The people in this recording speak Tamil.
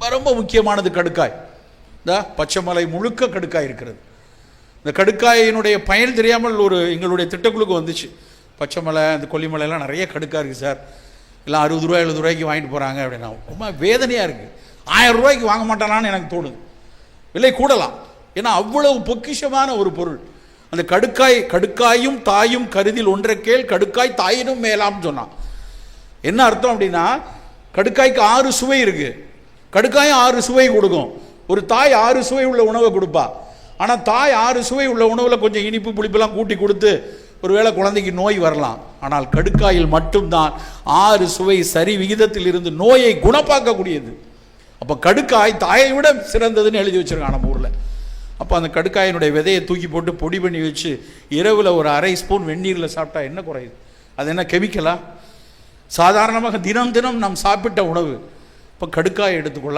ரொம்ப ரொம்ப முக்கியமானது கடுக்காய். இந்த பச்சைமலை முழுக்க கடுக்காய் இருக்கிறது. இந்த கடுக்காயினுடைய பயன் தெரியாமல் ஒரு எங்களுடைய திட்டக்குழுக்கு வந்துச்சு. பச்சைமலை இந்த கொல்லிமலைலாம் நிறைய கடுக்காய் இருக்குது சார். எல்லாம் அறுபது ரூபா எழுபது ரூபாய்க்கு வாங்கிட்டு போகிறாங்க அப்படின்னா ரொம்ப வேதனையாக இருக்குது ஆயிரம் ரூபாய்க்கு வாங்க மாட்டானான்னு எனக்கு தோணுது. விலை கூடலாம். ஏன்னா அவ்வளவு பொக்கிஷமான ஒரு பொருள். அந்த கடுக்காய் கடுக்காயும் தாயும் கருதில் ஒன்றை கேள் கடுக்காய் தாயினும் மேலாம்னு சொன்னான். என்ன அர்த்தம் அப்படின்னா கடுக்காய்க்கு ஆறு சுவை இருக்குது கடுக்காயும் ஆறு சுவை கொடுக்கும். ஒரு தாய் ஆறு சுவை உள்ள உணவை கொடுப்பா. ஆனால் தாய் ஆறு சுவை உள்ள உணவில் கொஞ்சம் இனிப்பு புளிப்பெல்லாம் கூட்டி கொடுத்து ஒருவேளை குழந்தைக்கு நோய் வரலாம். ஆனால் கடுக்காயில் மட்டும்தான் ஆறு சுவை சரி விகிதத்தில் இருந்து நோயை குணப்பாக்கக்கூடியது அப்போ கடுக்காய் தாயை விட சிறந்ததுன்னு எழுதி வச்சுருக்காங்க நம்ம ஊரில். அப்போ அந்த கடுக்காயினுடைய விதையை தூக்கி போட்டு பொடி பண்ணி வச்சு இரவில் ஒரு அரை ஸ்பூன் வெந்நீரில் சாப்பிட்டா என்ன குறையுது அது என்ன கெமிக்கலா சாதாரணமாக தினம் தினம் நாம் சாப்பிட்ட உணவு. இப்போ கடுக்காய் எடுத்துக்கொள்ள